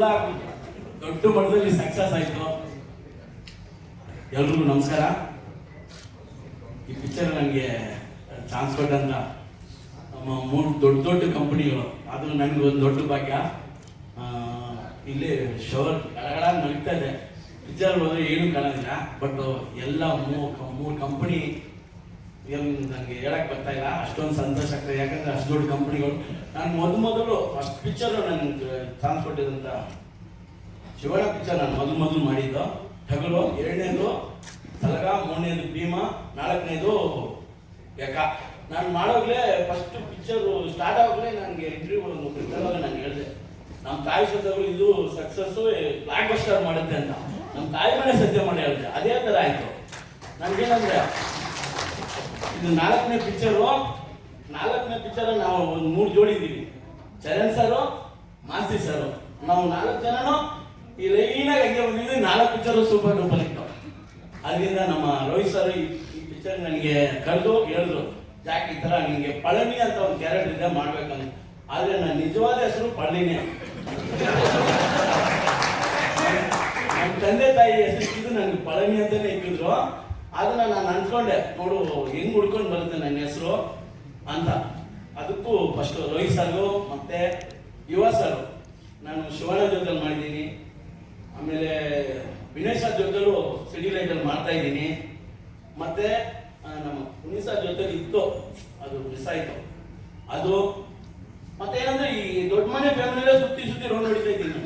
ಎಲ್ಲ ದೊಡ್ಡ ಮಟ್ಟದಲ್ಲಿ ಸಕ್ಸಸ್ ಆಯಿತು. ಎಲ್ರಿಗೂ ನಮಸ್ಕಾರ. ಈ ಪಿಕ್ಚರ್ ನನಗೆ ಚಾನ್ಸ್ ಕೊಟ್ಟಂತ ನಮ್ಮ ಮೂರು ದೊಡ್ಡ ದೊಡ್ಡ ಕಂಪನಿಗಳು ಅದು ನನಗೆ ಒಂದು ದೊಡ್ಡ ಭಾಗ್ಯ. ಇಲ್ಲಿ ಶೋರ್ ಕಳಗಳ ನಡೀತಾ ಇದೆ. ಪಿಕ್ಚರ್ ಹೋದ್ರೆ ಏನು ಕಾಣೋದಿಲ್ಲ. ಬಟ್ ಎಲ್ಲ ಮೂರು ಮೂರು ಕಂಪನಿ ಏನು ನನಗೆ ಹೇಳಕ್ ಬರ್ತಾ ಇಲ್ಲ. ಅಷ್ಟೊಂದು ಸಂತೋಷ ಆಗ್ತದೆ ಯಾಕಂದ್ರೆ ಅಷ್ಟು ದೊಡ್ಡ ಕಂಪನಿಗಳು ನಾನು ಮೊದಲು ಮೊದಲು ಫಸ್ಟ್ ಪಿಕ್ಚರ್ ನನಗೆ ಚಾನ್ಸ್ ಕೊಟ್ಟಿದಂತ ಶಿವಣ್ಣ ಪಿಕ್ಚರ್ ನಾನು ಮೊದಲು ಮೊದಲು ಮಾಡಿದ್ದು. ಟಗಲು ಎರಡನೇದು ಸಲಗ ಮೂರನೇದು ಭೀಮ, ನಾಲ್ಕನೇದು ಯಾಕ. ನಾನು ಮಾಡೋಗ್ಲೇ ಫಸ್ಟ್ ಪಿಕ್ಚರ್ ಸ್ಟಾರ್ಟ್ ಆಗೋಗ್ಲೇ ನನಗೆ ಇಂಟರ್ವ್ಯೂ ಒಂದು ನಾನು ಹೇಳಿದೆ ನಮ್ಮ ತಾಯಿ ಸದ್ಯಗಳು ಇದು ಸಕ್ಸಸ್ಸು ಬ್ಲಾಕ್ ಬಸ್ಟರ್ ಮಾಡುತ್ತೆ ಅಂತ. ನಮ್ಮ ತಾಯಿ ಮನೆ ಸತ್ಯ ಮಾಡಿ ಹೇಳಿದೆ, ಅದೇ ಥರ ಆಯಿತು. ನನಗೇನಂದ್ರೆ ಇದು ನಾಲ್ಕನೇ ಪಿಕ್ಚರು ನಾಲ್ಕನೇ ಪಿಕ್ಚರ್ ನಾವು ಒಂದು ಮೂರು ಜೋಡಿ ಇದ್ದೀವಿ ಚರಣ್ ಸರು ಮಾಸ್ತಿ ಸರು ನಾವು ನಾಲ್ಕು ಜನನು ಈ ಲೈನಾಗಿ ಹಂಗೆ ಬಂದಿದ್ವಿ. ನಾಲ್ಕು ಪಿಕ್ಚರು ಸೂಪರ್ ಡೂಪರ್ ಇತ್ತು ಅದರಿಂದ ನಮ್ಮ ರೋಹಿತ್ ಸರ್ ಈ ಪಿಕ್ಚರ್ ನನಗೆ ಕರೆದು ಹೇಳಿದ್ರು, ಜಾಕ್, ಈ ಥರ ನಿಮಗೆ ಪಳನಿ ಅಂತ ಒಂದು ಕ್ಯಾರೆಕ್ಟರ್ ಇದೆ ಮಾಡ್ಬೇಕಂತ. ಆದರೆ ನನ್ನ ನಿಜವಾದ ಹೆಸರು ಪಳನಿನೇ. ನನ್ನ ತಂದೆ ತಾಯಿ ಹೆಸರಿಟ್ಟಿದ್ದು ನನಗೆ ಪಳನಿ ಅಂತಲೇ ಇಟ್ಟಿದ್ರು. ಅದನ್ನ ನಾನು ಅಂದ್ಕೊಂಡೆ ನೋಡು, ಹೆಂಗ್ ಹುಡ್ಕೊಂಡು ಬರುತ್ತೆ ನನ್ನ ಹೆಸರು ಅಂತ. ಅದಕ್ಕೂ ಫಸ್ಟ್ ರೋಹಿತ್ ಸರ್ಗು ಮತ್ತೆ ಯುವ ಸರ್ ನಾನು ಶಿವಣ್ಣ ಜೊತೆ ಮಾಡಿದ್ದೀನಿ. ಆಮೇಲೆ ವಿನಯ್ ಸರ್ ಜೊತೆಲೂ ಸಿಟಿ ಲೈಟಲ್ಲಿ ಮಾಡ್ತಾ ಇದ್ದೀನಿ. ಮತ್ತೆ ನಮ್ಮ ಪುನೀತ್ ಸರ್ ಜೊತೆಲಿ ಇತ್ತು. ಅದು ಮಿಸ್ ಆಯ್ತು. ಅದು ಮತ್ತೆ ಏನಂದ್ರೆ ಈ ದೊಡ್ಡ ಮನೆ ಫ್ಯಾಮಿಲಿಯಲ್ಲೇ ಸುತ್ತಿ ಸುತ್ತಿ ರೋಡ್ ಹೊಡಿತಾ ಇದ್ದೀನಿ.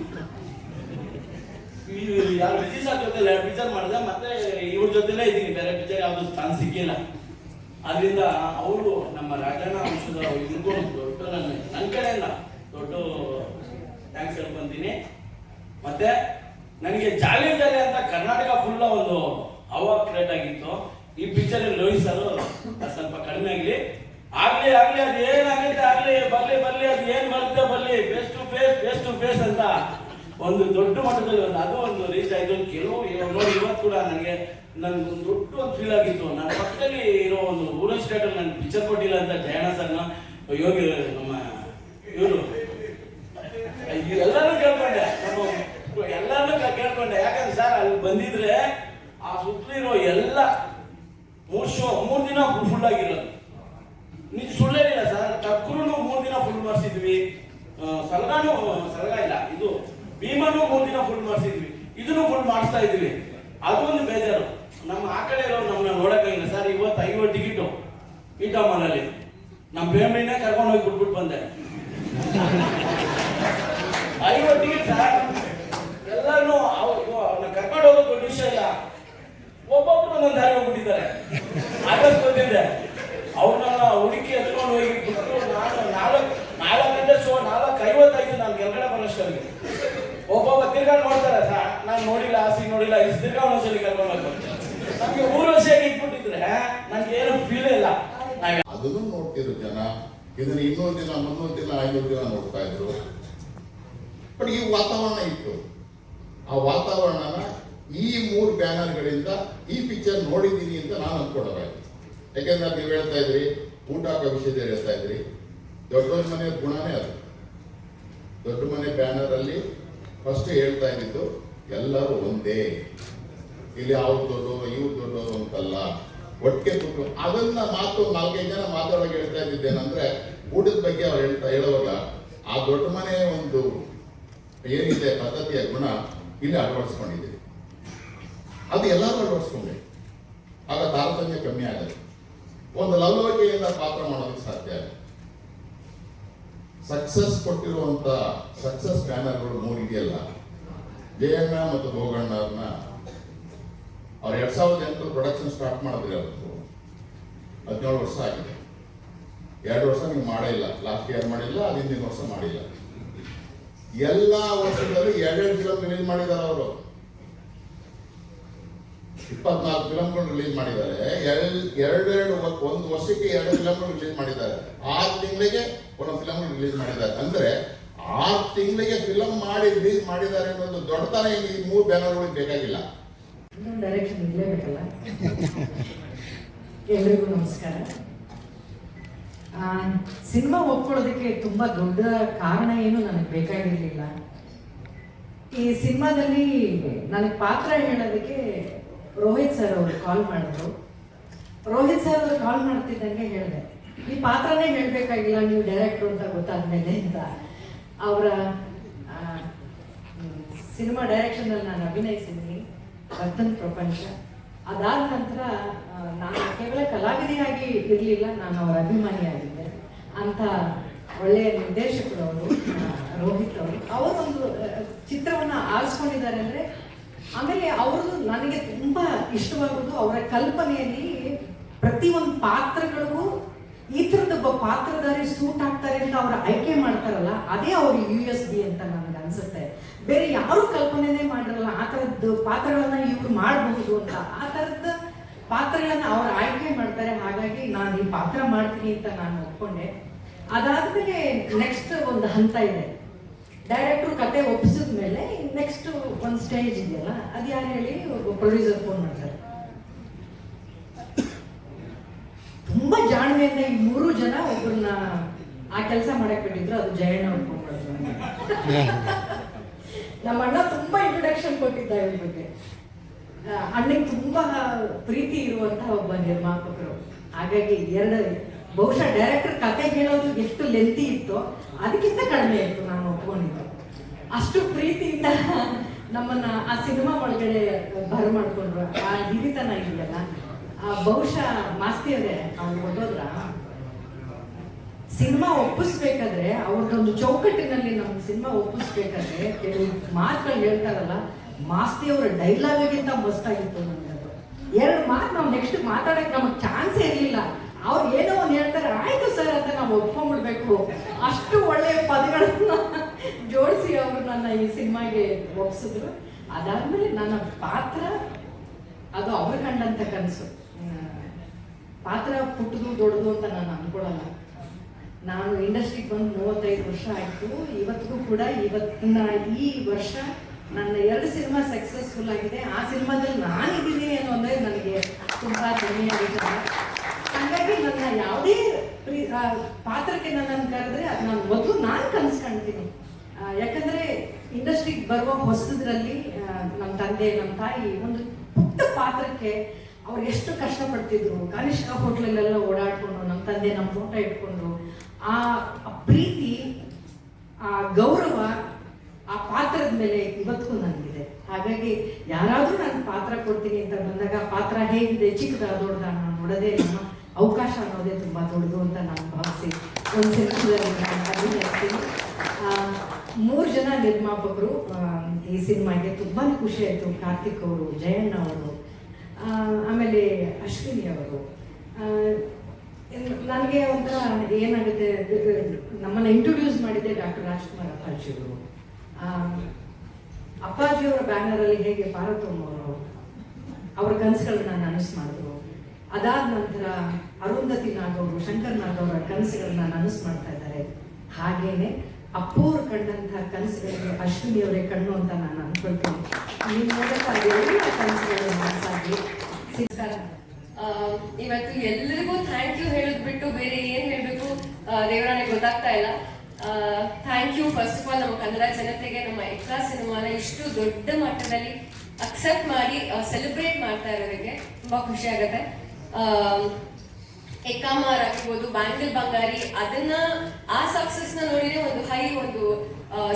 ಈ ಯಾರು ವಿಜಯ್ ಸರ್ ಜೊತೆ ಎರಡು ಪಿಕ್ಚರ್ ಮಾಡಿದೆ ಮತ್ತೆ ಇವ್ರ ಜೊತೆಲೇ ಇದ್ದೀನಿ. ಬೇರೆ ಪಿಕ್ಚರ್ ಯಾವುದು ಸ್ಥಾನ ಸಿಕ್ಕಿಲ್ಲ. ಅದರಿಂದ ಅವರು ನಮ್ಮ ರಾಜಣ್ಣ ಅಂಶದ ಇದಕ್ಕೂ ದೊಡ್ಡ ನನ್ನ ನನ್ನ ಕಡೆಯಿಂದ ದೊಡ್ಡ ಥ್ಯಾಂಕ್ಸ್ ಹೇಳ್ಕೊಂತೀನಿ. ಮತ್ತೆ ನನಗೆ ಜಾಲಿ ಜಾಲಿ ಅಂತ ಕರ್ನಾಟಕ ಫುಲ್ ಒಂದು ಅವಾಗ ಕ್ರಿಯೇಟ್ ಆಗಿತ್ತು. ಈ ಪಿಕ್ಚರ್ ಲೋಹಿತ್ ಸರ್ ಸ್ವಲ್ಪ ಕಡಿಮೆ ಆಗಲಿ. ಆಗ್ಲಿ ಆಗ್ಲಿ, ಅದು ಏನಾಗುತ್ತೆ ಆಗ್ಲಿ, ಬರ್ಲಿ ಬರ್ಲಿ, ಅದು ಏನ್ ಬರುತ್ತೆ, ಬರ್ಲಿ. Face to face face to face ಅಂತ ಒಂದು ದೊಡ್ಡ ಮಟ್ಟದಲ್ಲಿ ಒಂದು ಅದು ಒಂದು ರೀಚ್ ಆಯ್ತು ಕೆಲವು ನೋಡಿ ಇವತ್ತು ಕೂಡ ನನಗೆ ನನ್ಗೆ ಒಂದು ದೊಡ್ಡ ಒಂದು ಫೀಲ್ ಆಗಿತ್ತು. ನನ್ನ ಪಕ್ಕದಲ್ಲಿ ಇರೋ ಒಂದು ಊರನ್ ಸ್ಟೇಟಲ್ಲಿ ನನ್ಗೆ ಪಿಕ್ಚರ್ ಕೊಟ್ಟಿಲ್ಲ ಅಂತ ಜಯಣ್ಣ ಸರ್ನ, ಯೋಗಿ, ನಮ್ಮ ಇವರು. ಎಲ್ಲರೂ ಕೇಳ್ಕೊಂಡೆ. ಎಲ್ಲಾನು ಕೇಳ್ಕೊಂಡೆ. ಯಾಕಂದ್ರೆ ಸರ್ ಅಲ್ಲಿ ಬಂದಿದ್ರೆ ಆ ಸುತ್ತಲಿರೋ ಎಲ್ಲ ಮೂರು ಶೋ ಮೂರು ದಿನ ಫುಲ್ ಆಗಿರೋದು. ನಿಜ ಸುಳ್ಳೇನಿಲ್ಲ ಸರ್ ಟಕ್ರು ಮೂರು ದಿನ ಫುಲ್ ಮಾಡಿಸಿದ್ವಿ. ಸಲಗಾನು ಸಲಗ ಇಲ್ಲ. ಇದು ಭೀಮನು ಮೂರ್ ದಿನ ಫುಲ್ ಮಾಡಿಸಿದ್ವಿ. ಇದನ್ನು ಫುಲ್ ಮಾಡಿಸ್ತಾ ಇದ್ವಿ ಅದೊಂದು ಬೇಜಾರು. ನಮ್ಮ ಆ ಕಡೆ ಇರೋ ನಮ್ಮನ್ನ ನೋಡಕ್ಕಾಗಿಲ್ಲ ಸರ್, ಇವತ್ತು ಐವತ್ತು ಟಿಕೆಟು ಮನೆಯಲ್ಲಿ ನಮ್ಮ ಫ್ಯಾಮಿಲಿನೇ ಕರ್ಕೊಂಡು ಹೋಗಿ ಬಿಟ್ಬಿಟ್ಟು ಬಂದೆ. ಐವತ್ತು ಟಿಕೆಟ್ ಸರ್. ಎಲ್ಲರೂ ಕರ್ಕೊಂಡು ಹೋಗೋದು ದೊಡ್ಡ ವಿಷಯ ಇಲ್ಲ. ಒಬ್ಬೊಬ್ರು ಒಂದೊಂದು ದಾರಿ ಹೋಗ್ಬಿಟ್ಟಿದ್ದಾರೆ. ಆಗಸ್ಟ್ ಗೊತ್ತಿದೆ. ಅವ್ರನ್ನ ಹುಡುಕಿ ಎತ್ಕೊಂಡು ಹೋಗಿ ಬಿಟ್ಟು ನಾನು ನಾಲ್ಕು ನಾಲ್ಕು ಗಂಟೆ ಶೋ ನಾಲ್ಕು ಐವತ್ತೈದು ನಾನು ಕೆಳಗಡೆ ಬರೋಷ್ಟಲ್ಲಿ ಒಬ್ಬೊಬ್ಬ ತಿರ್ಗಾ ನೋಡ್ತಾರೆ ಸರ್ ನಾನು ನೋಡಿಲ್ಲ ಆಸಿ ನೋಡಿಲ್ಲ, ಇಷ್ಟು ತಿರ್ಗಾ ಒಂದೊಂದ್ಸಲಿ ಕರ್ಕೊಂಡು ಬರ್ತಾರೆ ನಮ್ಗೆ ಮೂರು ವರ್ಷ ಇಟ್ಬಿಟ್ಟಿದ್ರೆ ನನ್ಗೆ ಏನು ಫೀಲ್ ಇಲ್ಲ. ಅದನ್ನು ನೋಡ್ತಿದ್ರು ಜನ, ಇದನ್ನ ಇನ್ನೊಂದು ದಿನ ಮುನ್ನೂರು ದಿನ, ಐನೂರು ದಿನ ನೋಡ್ತಾ ಇದ್ರು. ಬಟ್ ಈ ವಾತಾವರಣ ಇತ್ತು. ಆ ವಾತಾವರಣನ ಈ ಮೂರು ಬ್ಯಾನರ್ಗಳಿಂದ ಈ ಪಿಕ್ಚರ್ ನೋಡಿದ್ದೀನಿ ಅಂತ ನಾನು ಅನ್ಕೊಂಡಾಯ್ತು ಯಾಕೆಂದ್ರೆ ನೀವು ಹೇಳ್ತಾ ಇದ್ರಿ, ಊಟ ಭವಿಷ್ಯದ ಹೇಳ್ತಾ ಇದ್ರಿ. ದೊಡ್ಡ ದೊಡ್ಡ ಮನೆ ಗುಣನೇ ಅದು. ದೊಡ್ಡ ಮನೆ ಬ್ಯಾನರ್ ಅಲ್ಲಿ ಫಸ್ಟ್ ಹೇಳ್ತಾ ಇದ್ದಿದ್ದು, ಎಲ್ಲರೂ ಒಂದೇ. ಇಲ್ಲಿ ಅವ್ರು ದೊಡ್ಡವರು, ಇವ್ರು ದೊಡ್ಡವರು ಅಂತಲ್ಲ. ಒಟ್ಟಿಗೆ ಕುಟುಂಬ ಅದನ್ನ ಮಾತು ನಾಲ್ಕೈದು ಜನ ಮಾತಾಡೋಕೆ ಹೇಳ್ತಾ ಇದ್ದಿದ್ದೇನೆಂದ್ರೆ ಊಟದ ಬಗ್ಗೆ ಅವ್ರು ಹೇಳ್ತಾ ಹೇಳುವಾಗ, ಆ ದೊಡ್ಡ ಮನೆ ಒಂದು ಏನಿದೆ ಪದ್ಧತಿಯ ಗುಣ ಇಲ್ಲಿ ಅಳವಡಿಸ್ಕೊಂಡಿದ್ದೀವಿ. ಅದು ಎಲ್ಲರೂ ಅಳವಡಿಸ್ಕೊಂಡೆ ಆಗ ತಾರತಮ್ಯ ಕಮ್ಮಿ ಆಗುತ್ತೆ ಒಂದು ಲವಲವಿಕೆಯಿಂದ ಪಾತ್ರ ಮಾಡೋದಕ್ಕೆ ಸಾಧ್ಯ ಆಗುತ್ತೆ ಸಕ್ಸಸ್ ಕೊಟ್ಟಿರುವಂತ ಸಕ್ಸಸ್ ಬ್ಯಾನರ್ಗಳು ಮೂರಿದೆಯಲ್ಲ ಜಯಣ್ಣ ಮತ್ತು ಭೋಗಣ್ಣ ಅವ್ರನ್ನ ಅವ್ರು ಎರಡ್ ಸಾವಿರದ ಎಂಟು ಪ್ರೊಡಕ್ಷನ್ ಸ್ಟಾರ್ಟ್ ಮಾಡಿದ್ರೆ ಅವತ್ತು ಹದಿನೇಳು ವರ್ಷ ಆಗಿದೆ. ಎರಡು ವರ್ಷ ನೀವು ಮಾಡೇ ಇಲ್ಲ. ಲಾಸ್ಟ್ ಇಯರ್ ಮಾಡಿಲ್ಲ ಅದು ಹಿಂದಿನ ವರ್ಷ ಮಾಡಿಲ್ಲ. ಎಲ್ಲ ವರ್ಷಗಳಲ್ಲಿ ಎರಡೆರಡು ಫಿಲಮ್ ರಿಲೀಸ್ ಮಾಡಿದ್ದಾರೆ ಅವರು. ಇಪ್ಪತ್ನಾಲ್ಕು ಫಿಲಮ್ಗಳು ರಿಲೀಸ್ ಮಾಡಿದ್ದಾರೆ. ಎರಡೆರಡು ಒಂದು ವರ್ಷಕ್ಕೆ ಎರಡು ಫಿಲಮ್ಗಳು ರಿಲೀಸ್ ಮಾಡಿದ್ದಾರೆ. ಆರು ತಿಂಗಳಿಗೆ ಒಂದು ಫಿಲಮ್ ರಿಲೀಸ್ ಮಾಡಿದ್ದಾರೆ. ಅಂದ್ರೆ ಆರು ತಿಂಗಳಿಗೆ ಫಿಲಮ್ ಮಾಡಿ ರಿಲೀಸ್ ಮಾಡಿದ್ದಾರೆ ಅನ್ನೋದು ದೊಡ್ಡತನ ಈ ಮೂರು ಬ್ಯಾನರ್ಗಳಿಗೆ ಬೇಕಾಗಿಲ್ಲ. ಡೈರೆಕ್ಷನ್ ಎಲ್ರಿಗೂ ನಮಸ್ಕಾರ. ಸಿನಿಮಾ ಒಪ್ಕೊಳ್ಳೋದಕ್ಕೆ ತುಂಬಾ ದೊಡ್ಡ ಕಾರಣ ಏನು ನನಗೆ ಬೇಕಾಗಿರಲಿಲ್ಲ. ಈ ಸಿನಿಮಾದಲ್ಲಿ ನನಗೆ ಪಾತ್ರ ಹೇಳೋದಕ್ಕೆ ರೋಹಿತ್ ಸರ್ ಅವರು ಕಾಲ್ ಮಾಡಿದ್ರು. ರೋಹಿತ್ ಸರ್ ಅವರು ಕಾಲ್ ಮಾಡ್ತಿದ್ದಂಗೆ ಹೇಳಿದೆ. ಈ ಪಾತ್ರನೇ ಹೇಳಬೇಕಾಗಿಲ್ಲ, ನೀವು ಡೈರೆಕ್ಟ್ರು ಅಂತ ಗೊತ್ತಾದ್ಮೇಲೆ ಅಂತ. ಅವರ ಸಿನಿಮಾ ಡೈರೆಕ್ಷನಲ್ಲಿ ನಾನು ಅಭಿನಯಿಸಿದ್ದೀನಿ ವರ್ತನ್ ಪ್ರಪಂಚ. ಅದಾದ ನಂತರ ನಾನು ಕೇವಲ ಕಲಾವಿದೆಯಾಗಿ ಇರಲಿಲ್ಲ, ನಾನು ಅವರ ಅಭಿಮಾನಿಯಾಗಿದ್ದೆ. ಅಂತ ಒಳ್ಳೆಯ ನಿರ್ದೇಶಕರು ಅವರು ರೋಹಿತ್ ಅವರು. ಅವರೊಂದು ಚಿತ್ರವನ್ನು ಚಿತ್ರವನ್ನ ಆರಿಸ್ಕೊಂಡಿದ್ದಾರೆ ಅಂದರೆ ಆಮೇಲೆ ಅವ್ರದ್ದು ನನಗೆ ತುಂಬ ಇಷ್ಟವಾಗೋದು ಅವರ ಕಲ್ಪನೆಯಲ್ಲಿ ಪ್ರತಿ ಒಂದು ಪಾತ್ರಗಳಿಗೂ ಈ ಥರದೊಬ್ಬ ಪಾತ್ರಧಾರಿ ಸೂಟ್ ಆಗ್ತಾರೆ ಅಂತ ಅವ್ರು ಆಯ್ಕೆ ಮಾಡ್ತಾರಲ್ಲ, ಅದೇ ಅವ್ರ ಯು ಎಸ್ ಬಿ ಅಂತ ನನಗೆ ಅನ್ಸುತ್ತೆ. ಬೇರೆ ಯಾರು ಕಲ್ಪನೆನೇ ಮಾಡಿರಲ್ಲ, ಆ ಥರದ್ದು ಪಾತ್ರಗಳನ್ನ ಇವ್ರು ಮಾಡಬಹುದು ಅಂತ. ಆ ಥರದ ಪಾತ್ರಗಳನ್ನ ಅವ್ರು ಆಯ್ಕೆ ಮಾಡ್ತಾರೆ, ಹಾಗಾಗಿ ನಾನು ಈ ಪಾತ್ರ ಮಾಡ್ತೀನಿ ಅಂತ ನಾನು ಒಪ್ಕೊಂಡೆ. ಅದಾದ್ಮೇಲೆ ನೆಕ್ಸ್ಟ್ ಒಂದು ಹಂತ ಇದೆ. ಡೈರೆಕ್ಟ್ರು ಕತೆ ಒಪ್ಪಿಸಿದ ಮೇಲೆ ನೆಕ್ಸ್ಟ್ ಒಂದು ಸ್ಟೇಜ್ ಇದೆಯಲ್ಲ, ಅದು ಯಾರು ಹೇಳಿ ಪ್ರೊಡ್ಯೂಸರ್ ಫೋನ್ ಮಾಡ್ತಾರೆ. ತುಂಬಾ ಜಾಣ್ಮೆಯಿಂದ ಈ ಮೂರು ಜನ ಒಬ್ಬರನ್ನ ಆ ಕೆಲಸ ಮಾಡಕ್ ಬಿಟ್ಟಿದ್ರು, ಅದು ಜಯಣ್ಣ ಅನ್ಕೊಂಡ್ಬಿಡೋದು ನಮ್ಮ ಅಣ್ಣ ತುಂಬಾ ಇಂಟ್ರೊಡಕ್ಷನ್ ಕೊಟ್ಟಿದ್ದ ಇವ್ರ ಬಗ್ಗೆ. ಅಣ್ಣಿಗೆ ತುಂಬಾ ಪ್ರೀತಿ ಇರುವಂತಹ ಒಬ್ಬ ನಿರ್ಮಾಪಕರು. ಹಾಗಾಗಿ ಎರಡು, ಬಹುಶಃ ಡೈರೆಕ್ಟರ್ ಕತೆ ಹೇಳೋದು ಎಷ್ಟು ಲೆಂತಿ ಇತ್ತು, ಅದಕ್ಕಿಂತ ಕಡಿಮೆ ಇತ್ತು. ನಾನು ಅಷ್ಟು ಪ್ರೀತಿಯಿಂದ ನಮ್ಮನ್ನ ಆ ಸಿನಿಮಾ ಒಳಗಡೆ ಬರ ಮಾಡ್ಕೊಂಡ್ರು. ಆ ಹಿರಿತನ ಇದೆಯಲ್ಲ ಆ ಬಹುಶಃ ಮಾಸ್ತಿ ಅದೇ ಅವ್ರು ಹೊಟ್ಟೋದ್ರ ಸಿನಿಮಾ ಒಪ್ಪಿಸ್ಬೇಕಾದ್ರೆ ಅವ್ರದ್ದೊಂದು ಚೌಕಟ್ಟಿನಲ್ಲಿ ನಮ್ಗೆ ಸಿನಿಮಾ ಒಪ್ಪಿಸ್ಬೇಕಾದ್ರೆ ಕೆಲವು ಮಾತುಗಳು ಹೇಳ್ತಾರಲ್ಲ ಮಾಸ್ತಿ ಅವರ ಡೈಲಾಗಿಗಿಂತ ಮಸ್ತಾಗಿತ್ತು ಅದು ಎರಡು ಮಾತು ನಾವು ನೆಕ್ಸ್ಟ್ ಮಾತಾಡಕ್ಕೆ ನಮಗೆ ಚಾನ್ಸೇ ಇರಲಿಲ್ಲ. ಅವ್ರು ಏನೋ ಒಂದು ಹೇಳ್ತಾರೆ, ಆಯ್ತು ಸರ್ ಅಂತ ನಾವು ಒಪ್ಕೊಂಡ್ಬಿಡ್ಬೇಕು ಅಷ್ಟು ಒಳ್ಳೆಯ ಪದಗಳನ್ನ ಜೋಡಿಸಿ ಅವರು ನನ್ನ ಈ ಸಿನಿಮಾಗೆ ಒಪ್ಸಿದ್ರು. ಅದಾದ್ಮೇಲೆ ನನ್ನ ಪಾತ್ರ ಅದು ಅವ್ರು ಕಂಡಂತ ಕನಸು. ಪಾತ್ರ ಪುಟ್ಟದು ದೊಡ್ಡದು ಅಂತ ನಾನು ಅನ್ಕೊಳಲ್ಲ ನಾನು ಇಂಡಸ್ಟ್ರಿಗೆ ಬಂದು ಮೂವತ್ತೈದು ವರ್ಷ ಆಯಿತು. ಇವತ್ತಿಗೂ ಕೂಡ ಇವತ್ತಿನ ಈ ವರ್ಷ ನನ್ನ ಎರಡು ಸಿನಿಮಾ ಸಕ್ಸಸ್ಫುಲ್ ಆಗಿದೆ. ಆ ಸಿನಿಮಾದಲ್ಲಿ ನಾನಿದ್ದೀನಿ ಅನ್ನೋದೇ ನನಗೆ ತುಂಬ ವಿಚಾರ ಹಾಗಾಗಿ ನನ್ನ ಯಾವುದೇ ಪ್ರೀ- ಪಾತ್ರಕ್ಕೆ ನನ್ನನ್ನು ಕರೆದ್ರೆ ಅದು ನಾನು ಮೊದಲು ನಾನು ಕನಸು ಕಾಣ್ತೀನಿ. ಆ, ಯಾಕಂದ್ರೆ ಇಂಡಸ್ಟ್ರಿಗೆ ಬರುವ ಹೊಸದ್ರಲ್ಲಿ ನಮ್ಮ ತಂದೆ ನಮ್ಮ ತಾಯಿ ಒಂದು ಪುಟ್ಟ ಪಾತ್ರಕ್ಕೆ ಅವ್ರು ಎಷ್ಟು ಕಷ್ಟಪಡ್ತಿದ್ರು. ಕನಿಷ್ಠ ಹೋಟ್ಲಲ್ಲೆಲ್ಲ ಓಡಾಡ್ಕೊಂಡು ನಮ್ಮ ತಂದೆ ನಮ್ಮ ಫೋಟೋ ಇಟ್ಕೊಂಡು, ಆ ಪ್ರೀತಿ, ಆ ಗೌರವ ಆ ಪಾತ್ರದ ಮೇಲೆ ಇವತ್ತಿಗೂ ನನಗಿದೆ. ಹಾಗಾಗಿ ಯಾರಾದರೂ ನಾನು ಪಾತ್ರ ಕೊಡ್ತೀನಿ ಅಂತ ಬಂದಾಗ ಪಾತ್ರ ಹೇಗಿದೆ, ಚಿಕ್ಕದ, ದೊಡ್ಡದ ನಾನು ನೋಡೋದೇ ನಮ್ಮ ಅವಕಾಶ ಅನ್ನೋದೇ ತುಂಬ ದೊಡ್ಡದು ಅಂತ ನಾನು ಭಾವಿಸಿ ಒಂದು ಸಿನಿಮಾದಲ್ಲಿ ಮೂರು ಜನ ನಿರ್ಮಾಪಕರು ಈ ಸಿನಿಮಾಗೆ ತುಂಬಾ ಖುಷಿ ಆಯಿತು. ಕಾರ್ತಿಕ್ ಅವರು, ಜಯಣ್ಣ ಅವರು ಆಮೇಲೆ ಅಶ್ವಿನಿ ಅವರು. ನನಗೆ ಒಂಥರ ಏನಾಗುತ್ತೆ, ನಮ್ಮನ್ನು ಇಂಟ್ರೊಡ್ಯೂಸ್ ಮಾಡಿದ್ದೆ ಡಾಕ್ಟರ್ ರಾಜ್ಕುಮಾರ್ ಅಪ್ಪಾಜಿಯವರು ಅಪ್ಪಾಜಿಯವರ ಬ್ಯಾನರಲ್ಲಿ ಹೇಗೆ ಪಾರ್ವತಮ್ಮ ಅವರು, ಅವರ ಕನಸುಗಳನ್ನ ನನಸು ಮಾಡಿದ್ರು. ಅದಾದ ನಂತರ ಅರುಂಧತಿ ನಾಗ್ ಅವರು, ಶಂಕರ್ ನಾಗ್ ಅವರ ಕನಸುಗಳನ್ನ ನನಸು ಮಾಡ್ತಾ ಇದ್ದಾರೆ. ಹಾಗೇನೆ ಅಪ್ಪೋರು ಕಂಡಂತಹ ಕನಸುಗಳಿಗೆ ಅಶ್ವಿನಿ ಅವರೇ ಕಣ್ಣು ಅಂತ ನಾನು ಅನ್ಕೊಳ್ತೀನಿ. ಈ ಮೂಲಕ ಎಲ್ಲ ಕನಸುಗಳು ಇವತ್ತು ಎಲ್ಲರಿಗೂ ಥ್ಯಾಂಕ್ ಯು ಹೇಳಿದ್ಬಿಟ್ಟು ಬೇರೆ ಏನ್ ಹೇಳ್ಬೇಕು ದೇವರಾಣೆ ಗೊತ್ತಾಗ್ತಾ ಇಲ್ಲ. Thank you first of all ನಮ್ಮ ಕನ್ನಡ ಜನತೆಗೆ, ನಮ್ಮ ಎಕ್ಲಾ ಸಿನಿಮಾನ ಇಷ್ಟು ದೊಡ್ಡ ಮಟ್ಟದಲ್ಲಿ ಅಕ್ಸೆಪ್ಟ್ ಮಾಡಿ ಸೆಲೆಬ್ರೇಟ್ ಮಾಡ್ತಾ ಇರೋದಕ್ಕೆ ತುಂಬಾ ಖುಷಿ ಆಗುತ್ತೆ. ಎಕಾಮಾರ್ ಆಗಿರ್ಬೋದು, ಬ್ಯಾಂಗಲ್ ಬಂಗಾರಿ, ಅದನ್ನ ಆ ಸಕ್ಸಸ್ನ ನೋಡಿದ್ರೆ ಒಂದು ಹೈ ಒಂದು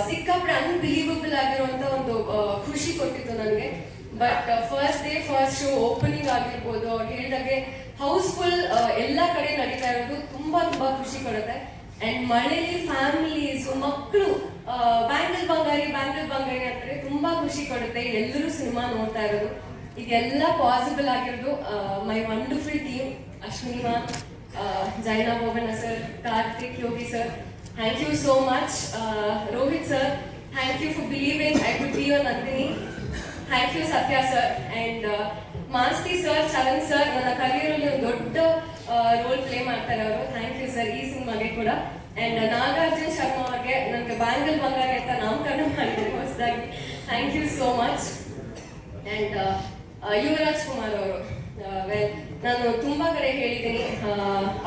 ಸಿಕ್ಕಾಪಟ್ಟೆ ಅನ್ಬಿಲೀವಬಲ್ ಆಗಿರುವಂತ ಒಂದು ಖುಷಿ ಕೊಟ್ಟಿತ್ತು ನನಗೆ. But first day first show opening ಆಗಿರ್ಬೋದು, ಅವ್ರು ಹೇಳಿದಾಗೆ ಹೌಸ್ಫುಲ್ ಎಲ್ಲ ಕಡೆ ನಡೀತಾ ಇರೋದು ತುಂಬಾ ತುಂಬಾ ಖುಷಿ ಕೊಡುತ್ತೆ. ಅಂಡ್ ಮನೇಲಿ ಫ್ಯಾಮಿಲೀಸ್ ಮಕ್ಕಳು ಬ್ಯಾಂಗಲ್ ಬಂಗಾರಿ ಬ್ಯಾಂಗಲ್ ಬಂಗಾರಿ ಅಂತಾರೆ ತುಂಬಾ ಖುಷಿ ಕೊಡುತ್ತೆ. ಎಲ್ಲರೂ ಸಿನಿಮಾ ನೋಡ್ತಾ ಇರೋದು. ಇದೆಲ್ಲ ಪಾಸಿಬಲ್ ಆಗಿರೋದು my wonderful ma'am Jaina Bobanna sir. Karthik, Yogi sir. Thank you so much Rohit sir thank you for believing I could be your Nandini. Thank you Satya sir. And Masti sir Chalan sir, ನನ್ನ ಕರಿಯರಲ್ಲಿ ಒಂದು ದೊಡ್ಡ role play ಮಾಡ್ತಾರೆ ಅವರು. Thank you sir ಈ ಸಿನಿಮಾಗೆ ಕೂಡ. And Nagarjun Sharma ಅವ್ರಿಗೆ ನನಗೆ ಬ್ಯಾಂಗಲ್ ಬಂಗಾರಿ ಅಂತ ನಾಮಕರಣ ಮಾಡಿದ್ದಾರೆ ಹೊಸದಾಗಿ. Thank you so much and Yuvaraj Kumar ಅವರು. ನಾನು ತುಂಬಾ ಕಡೆ ಹೇಳಿದ್ದೀನಿ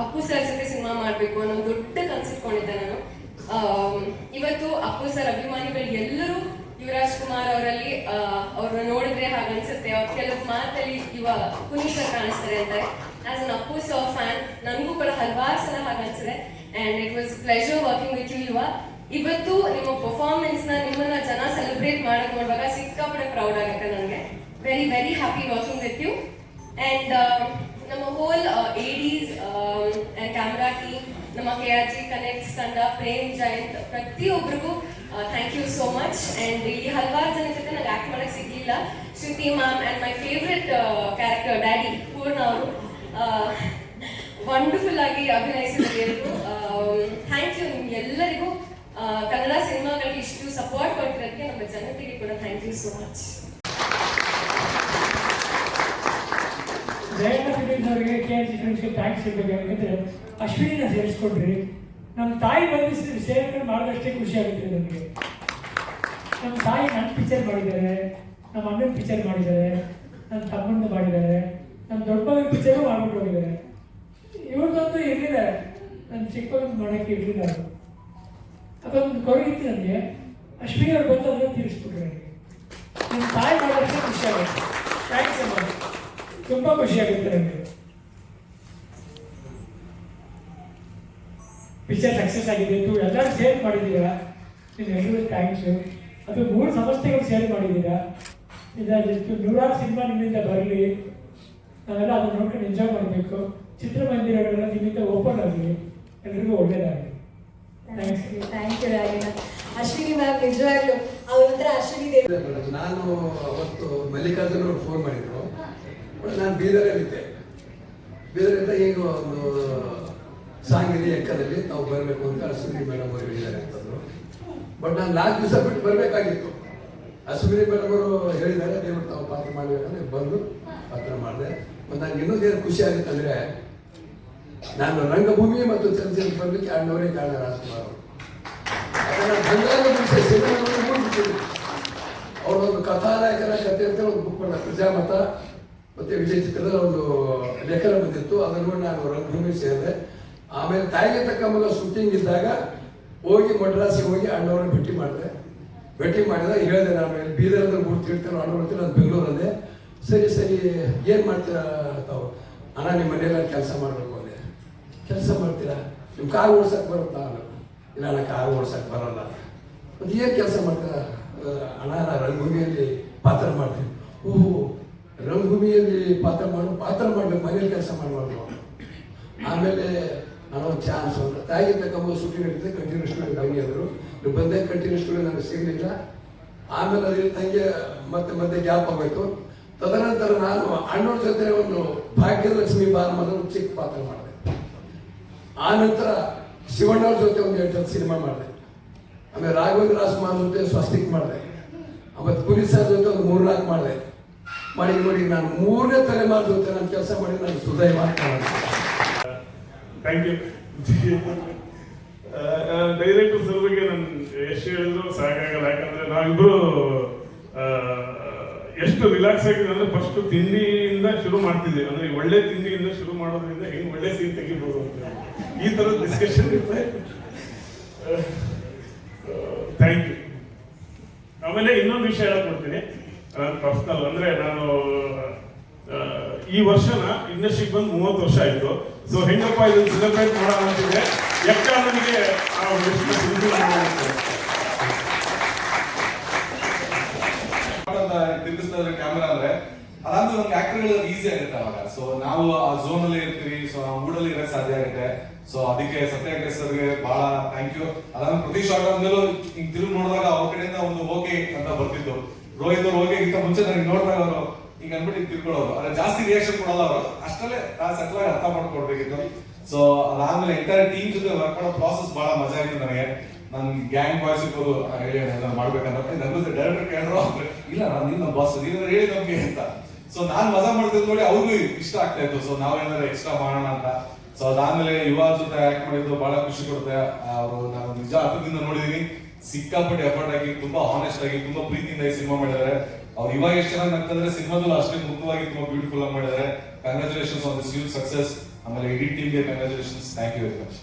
ಅಪ್ಪು ಸರ್ ಜೊತೆ ಸಿನಿಮಾ ಮಾಡಬೇಕು ಅನ್ನೋ ದೊಡ್ಡ ಕನ್ಸಿಟ್ಕೊಂಡಿದ್ದೆ ನಾನು. ಇವತ್ತು ಅಪ್ಪು ಸರ್ ಅಭಿಮಾನಿಗಳು ಎಲ್ಲರೂ ಯುವರಾಜ್ ಕುಮಾರ್ ಅವರಲ್ಲಿ ಅವ್ರನ್ನ ನೋಡಿದ್ರೆ ಹಾಗನ್ಸುತ್ತೆ. ಅವ್ರ ಕೆಲವು ಮಾತಲ್ಲಿ ಕುನಿ ಸರ್ ಕಾಣಿಸ್ತಾರೆ ಅಂತಾರೆ as an Appu sir fan ನನಗೂ ಕೂಡ ಹಲವಾರು ಸಲ ಹಾಗನ್ಸಿದೆ and it was pleasure working with you Yuva. ಇವತ್ತು ನಿಮ್ಮ ಪರ್ಫಾರ್ಮೆನ್ಸ್ನ ನಿಮ್ಮನ್ನ ಜನ ಸೆಲೆಬ್ರೇಟ್ ಮಾಡಕ್ ನೋಡುವಾಗ ಸಿಕ್ಕಾಪಟ್ಟೆ ಪ್ರೌಡ್ ಆಗುತ್ತೆ ನನಗೆ. Very very happy working with you and ನಮ್ಮ whole ADs and camera team ನಮ್ಮ ಕೆ ಆರ್ ಜಿ ಕನೆಕ್ಟ್ಸ್ ತಂಡ ಪ್ರೇಮ್ ಜಯಂತ್ ಪ್ರತಿಯೊಬ್ಬರಿಗೂ thank you so much and ಇಲ್ಲಿ ಹಲವಾರು ಜನ ಜೊತೆ ನಂಗೆ ಆಕ್ಟ್ ಮಾಡಕ್ ಸಿಗ್ಲಿಲ್ಲ. Shruti ma'am and my favourite character daddy Poorna ಅವರು. ವಂಡರ್ಫುಲ್ ಆಗಿ ಅಭಿನಯಿಸಿದ್ರು ಥ್ಯಾಂಕ್ ಯು ನಿಮ್ಗೆ ಎಲ್ಲರಿಗೂ ಆ, ಕನ್ನಡ ಸಿನಿಮಾಗಳಿಗೆ ಇಷ್ಟು ಸಪೋರ್ಟ್ ಕೊಟ್ಟಿರೋದಕ್ಕೆ ನಮ್ಮ ಜನತೆಗೆ ಕೂಡ ಥ್ಯಾಂಕ್ ಯು ಸೋ ಮಚ್ ಅವರಿಗೆ ಕೆ ಎನ್ ಜಿ ಫಿಲ್ಮ್ಸ್ಗೆ ಥ್ಯಾಂಕ್ಸ್ ಅಶ್ವಿನಿನ ಸೇರಿಸ್ಕೊಂಡ್ರಿ. ನಮ್ಮ ತಾಯಿ ಬಂದು ಸೇರ್ಕೊಂಡು ಮಾಡಿದಷ್ಟೇ ಖುಷಿ ಆಗುತ್ತೆ ನನಗೆ ನಮ್ಮ ತಾಯಿ ನನ್ನ ಪಿಕ್ಚರ್ ಮಾಡಿದ್ದಾರೆ ನಮ್ಮ ಅಣ್ಣನ ಪಿಕ್ಚರ್ ಮಾಡಿದ್ದಾರೆ ನನ್ನ ತಮ್ಮಂದು ಮಾಡಿದ್ದಾರೆ ನನ್ನ ದೊಡ್ಡ ಮಗನ ಪಿಕ್ಚರು ಮಾಡ್ಬಿಟ್ಟು ಹೋಗಿದ್ದಾರೆ. ಇವ್ರದ್ದೊಂದು ಇರಲಿಲ್ಲ ನನ್ನ ಚಿಕ್ಕ ಮಗನ ಮಾಡೋಕ್ಕೆ ಇರಲಿಲ್ಲ ಅದು ಅದೊಂದು ಕೊರಗಿತ್ತು ನನಗೆ ಅಶ್ವಿನಿ ಅವ್ರು ಬಂದು ಅದನ್ನು ನನಗೆ. ನಿಮ್ಮ ತಾಯಿ ಮಾಡೋಕ್ಕೆ ಖುಷಿ ಆಗುತ್ತೆ. ಥ್ಯಾಂಕ್ಸ್ ಅಮ್ಮ. ತುಂಬ ಖುಷಿ ಆಗುತ್ತೆ ನನಗೆ. ಪಿಕ್ಚರ್ ಸಕ್ಸಸ್ ಆಗಿದೆ. ನೀವು ಎಲ್ಲರೂ ಸೇರ್ ಮಾಡಿದ್ದೀರಾ? ನಿಮ್ಮೆಲ್ಲರಿಗೂ ಥ್ಯಾಂಕ್ಸ್ ಅದು ಮೂರು ಸಂಸ್ಥೆಗಳು ಸೇರ್ ಮಾಡಿದ್ದೀರಾ? ಇದಾಗಿತ್ತು ನೂರಾರು ಸಿನಿಮಾ ನಿಮ್ಮಿಂದ ಬರಲಿ. ನಾವೆಲ್ಲ ಅದನ್ನು ನೋಡ್ಕೊಂಡು ಎಂಜಾಯ್ ಮಾಡಬೇಕು. ಚಿತ್ರಮಂದಿರಗಳೆಲ್ಲ ನಿಮ್ಮಿಂದ ಓಪನ್ ಆಗಲಿ. ಎಲ್ರಿಗೂ ಒಳ್ಳೆಯದಾಗಲಿ ಥ್ಯಾಂಕ್ ಯು ಅಶ್ವಿನಿ ಮ್ಯಾಮ್ ನಿಜವಾಗ್ಲು ಅವ್ರ ಹತ್ರ ಅಶ್ವಿನಿ ದೇವಿ ನಾನು ಅವತ್ತು ಮಲ್ಲಿಕಾರ್ಜುನ್ ಅವ್ರು ಫೋನ್ ಮಾಡಿದ್ರು. ನಾನು ಬೀದರಲ್ಲಿದ್ದೆ ಬೀದರಿಂದ ಈಗ ಒಂದು ಇದೆ ಎಕ್ಕದಲ್ಲಿ ತಾವು ಬರಬೇಕು ಅಂತ ಅಶ್ವಿನಿ ಮೇಡಮ್ ಅವರು ಹೇಳಿದ್ದಾರೆ ಅಂತಂದ್ರು. ಬಟ್ ನಾನು ನಾಲ್ಕು ದಿವಸ ಬಿಟ್ಟು ಬರಬೇಕಾಗಿತ್ತು. ಅಶ್ವಿನಿ ಮೇಡಮ್ ಅವರು ಹೇಳಿದ್ದಾರೆ, ದೇವರು ತಾವು ಪಾತ್ರ ಮಾಡಬೇಕಂದ್ರೆ ಬಂದು ಪಾತ್ರ ಮಾಡಿದೆ. ಮತ್ತು ನನಗೆ ಇನ್ನೊಂದೇನು ಖುಷಿ ಆಗುತ್ತೆ ಅಂದರೆ ನಾನು ರಂಗಭೂಮಿ ಮತ್ತು ಚಲನಚಿತ್ರ ಬರಲಿಕ್ಕೆ ಅಣ್ಣವರೇ ಕಾರಣ ರಾಜ್ಕುಮಾರ್ ಅವರು. ಅವರೊಂದು ಕಥಾನಾಯಕನ ಕಥೆ ಅಂತ ಒಂದು ಬುಕ್ ಮಾಡಿದ ಪ್ರಜಾಮತ ಮತ್ತೆ ವಿಜಯ ಚಿತ್ರದ ಒಂದು ಲೇಖನ ಬಂದಿತ್ತು. ಅದನ್ನು ನಾನು ರಂಗಭೂಮಿ ಸೇರಿದೆ. ಆಮೇಲೆ ತಾಯಿಗೆ ತಕ್ಕ ಮಗ ಶೂಟಿಂಗ್ ಇದ್ದಾಗ ಹೋಗಿ ಮಡ್ರಾಸಿಗೆ ಹೋಗಿ ಅಣ್ಣವ್ರನ್ನ ಭೇಟಿ ಮಾಡಿದೆ. ಭೇಟಿ ಮಾಡಿದಾಗ ಹೇಳಿದೆ ನಾನು ಬೀದರ್ ಅಂದ್ರೆ ಮೂರು ತಿಳ್ತೇನೆ ಅಣ್ಣವ್ರ ನಾನು ಬೆಂಗಳೂರಲ್ಲೇ. ಸರಿ ಸರಿ, ಏನು ಮಾಡ್ತೀರಾ ತಾವು? ಅಣ್ಣ, ನಿಮ್ಮ ಮನೆಯಲ್ಲಿ ಕೆಲಸ ಮಾಡಬೇಕು ಕೆಲಸ ಮಾಡ್ತೀರಾ? ನೀವು ಕಾರ್ ಓಡ್ಸಕ್ಕೆ ಬರುತ್ತಾ. ಇಲ್ಲ ನಾನು ಕಾರು ಓಡ್ಸಕ್ಕೆ ಬರಲ್ಲ. ಒಂದು ಏನು ಕೆಲಸ ಮಾಡ್ತೀರಾ? ಅಣ್ಣ ನಾನು ರಂಗಭೂಮಿಯಲ್ಲಿ ಪಾತ್ರ ಮಾಡ್ತೀನಿ. ಓಹ್, ರಂಗಭೂಮಿಯಲ್ಲಿ ಪಾತ್ರ ಮಾಡು, ಪಾತ್ರ ಮಾಡಿ ಮನೇಲಿ ಕೆಲಸ ಮಾಡಬಾರ್ದು. ಆಮೇಲೆ ನಾನು ಚಾನ್ಸ್ ಅಂತ ತಾಯಿಗೆ ತಗೊಂಡು ಸುಟ್ಟಿ ನಡೀತದೆ ಕಂಟಿನ್ಯೂ ಸ್ಟೂಡೆಂಟ್ ಅಂದರು. ನೀವು ಬಂದೆ ಕಂಟಿನ್ಯೂ ಸ್ಟೂಡೆಂಟ್ ನನಗೆ ಸಿಗಲಿಲ್ಲ. ಆಮೇಲೆ ಅದೇ ತಂಗೆ ಮತ್ತೆ ಮತ್ತೆ ಗ್ಯಾಪ್ ಆಗೋಯ್ತು. ತದನಂತರ ನಾನು ಅಣ್ಣವ್ರ ಜೊತೆ ಒಂದು ಭಾಗ್ಯಲಕ್ಷ್ಮಿ ಬಾಲ ಒಂದು ಚಿಕ್ಕ ಪಾತ್ರ ಮಾಡಿದೆ. ಆ ನಂತರ ಶಿವಣ್ಣವ್ರ ಜೊತೆ ಒಂದು ಎಂಟು ಸಿನಿಮಾ ಮಾಡಿದೆ. ಆಮೇಲೆ ರಾಘವೇಂದ್ರ ರಾಜ್ಕುಮಾರ್ ಜೊತೆ ಸ್ವಸ್ತಿಕ್ ಮಾಡಿದೆ. ಆಮೇಲೆ ಪುನೀತ್ ಸರ್ ಜೊತೆ ಒಂದು ಮೂರ್ನಾಲ್ಕು ಮಾಡಿದೆ. ಮಾಡಿ ನೋಡಿ ನಾನು ಮೂರನೇ ತಲೆಮಾರು ಜೊತೆ ನಾನು ಕೆಲಸ ಮಾಡಿ, ನಾನು ಸುದೈವ ಅಂತ ಥ್ಯಾಂಕ್ ಯು ಡೈರೆಕ್ಟರ್ ಸರ್ ಬಗ್ಗೆ ನಾನು ಎಷ್ಟು ಹೇಳಿದ್ರು ಸಾಕಾಗಲ್ಲ, ಯಾಕಂದ್ರೆ ನಾವಿಬ್ರು ಎಷ್ಟು ರಿಲ್ಯಾಕ್ಸ್ ಆಗಿದೆ ಅಂದ್ರೆ ಫಸ್ಟ್ ತಿಂಡಿಯಿಂದ ಶುರು ಮಾಡ್ತಿದ್ದೀವಿ ಅಂದ್ರೆ ಒಳ್ಳೆ ತಿಂಡಿಯಿಂದ ಶುರು ಮಾಡೋದ್ರಿಂದ ಹೆಂಗ್ ಒಳ್ಳೆ ಸೀನ್ ತೆಗಿಬೋದು ಅಂತ ಈ ತರ ಡಿಸ್ಕಷನ್ ಇರುತ್ತೆ ಥ್ಯಾಂಕ್ ಯು ಆಮೇಲೆ ಇನ್ನೊಂದು ವಿಷಯ ಹೇಳಕ್ ಕೊಡ್ತೀನಿ ಪರ್ಸ್ನಲ್ ಅಂದ್ರೆ ನಾನು ಈ ವರ್ಷನ ಇಂಡಸ್ಟ್ರಿಗೆ ಬಂದು ಮೂವತ್ತು ವರ್ಷ ಆಯ್ತು. ಸೊ ಹೆಂಗಪ್ಪ ಇದನ್ನು ಸೆಲೆಬ್ರೇಟ್ ಮಾಡೋಣ ಅಂತಿದೆ. ಯಾಕೆ ನನಗೆ ಆ ವರ್ಷನ fulfill ಮಾಡೋದು. ತಿರುಗಿಸ್ತಾ ಕ್ಯಾಮ್ರಾ ಅಂದ್ರೆ ಆಕ್ಟರ್ಗಳು ಈಸಿ ಆಗುತ್ತೆ ಅವಾಗ. ಸೊ ನಾವು ಆ ಝೋನ್ ಅಲ್ಲಿ ಇರ್ತೀವಿ ಸೊ ನಾವು ಮೂಡಲ್ಲಿ ಇರಕ್ ಸಾಧ್ಯ ಆಗುತ್ತೆ. ಸೊ ಅದಕ್ಕೆ ಸತ್ಯಾಗ್ರಹ ಸರ್ಗೆ ಬಹಳ ಥ್ಯಾಂಕ್ ಯು ಅದನ್ನ ಪ್ರತಿ ಶಾರ್ಟ್ ಆದ್ಮೇಲೂ ಹಿಂಗ್ ತಿರುಗಿ ನೋಡಿದಾಗ ಅವ್ರ ಕಡೆಯಿಂದ ಒಂದು ಓಕೆ ಅಂತ ಬರ್ತಿತ್ತು. ರೋಹಿತ್ ಅವ್ರು ಓಕೆ ಇಂತ ಮುಂಚೆ ನನಗೆ ನೋಡಿದಾಗ ಅವರು ಹಿಂಗ್ ಅನ್ಬಿಟ್ಟು ತಿಳ್ಕೊಳ್ಳೋರು ಅಂದ್ರೆ ಜಾಸ್ತಿ ರಿಯಾಕ್ಷನ್ ಕೊಡಲ್ಲ ಅವರು. ಅಷ್ಟಲ್ಲೇ ನಾ ಆಗಿ ಅರ್ಥ ಮಾಡ್ಕೊಡ್ಬೇಕಿತ್ತು ಸೊ ಅದಾದ್ಮೇಲೆ ಎಂಟರ್ ಟೀಮ್ ಜೊತೆ ವರ್ಕ್ ಮಾಡೋ ಪ್ರಾಸೆಸ್ ಬಹಳ ಮಜಾ ಆಯ್ತು ನನಗೆ. ನನ್ ಗ್ಯಾಂಗ್ ಬಾಯ್ಸ್ ಅದನ್ನ ಮಾಡ್ಬೇಕಂದ್ರೆ ನನಗೂ ಡೈರೆಕ್ಟರ್ ಕೇಳಿದ್ರು ಇಲ್ಲ, ನಾನು ನಿನ್ನ ಬಾಸ್ ನೀನು ಹೇಳಿ ನಮ್ಗೆ ಅಂತ. ಸೊ ನಾನ್ ಮಜಾ ಮಾಡ್ತಿದ್ ನೋಡಿ ಅವ್ರಿಗೂ ಇಷ್ಟ ಆಗ್ತಾ ಇತ್ತು. ಸೊ ನಾವೇನಾದ್ರು ಎಕ್ಸ್ಟ್ರಾ ಮಾಡೋಣ ಅಂತ. ಸೊ ಅದಾದ್ಮೇಲೆ ಯುವ ಜೊತೆ ಆಕ್ಟ್ ಮಾಡಿದ್ದು ಬಹಳ ಖುಷಿ ಕೊಡುತ್ತೆ. ಅವರು ನಾನು ನಿಜ ಹತ್ತದಿಂದ ನೋಡಿದೀನಿ ಸಿಕ್ಕಾಪಟ್ಟೆ ಎಫರ್ಟ್ ಆಗಿ, ತುಂಬಾ ಹಾನೆಸ್ಟ್ ಆಗಿ, ತುಂಬಾ ಪ್ರೀತಿಯಿಂದ ಈ ಸಿನಿಮಾ ಮಾಡಿದ್ದಾರೆ. ಅವ್ರು ಇವಾಗ ಎಷ್ಟು ಚೆನ್ನಾಗಿ ನಗ್ತಂದ್ರೆ, ಸಿನಿಮಾದಲ್ಲೂ ಅಷ್ಟೇ ಮುಕ್ತವಾಗಿ ತುಂಬಾ ಬ್ಯೂಟಿಫುಲ್ ಆಗಿ ಮಾಡಿದ್ದಾರೆ. Congratulations on this huge success ಆಮೇಲೆ ಇಡೀ ಟೀಮ್ಗೆ congratulations thank you very much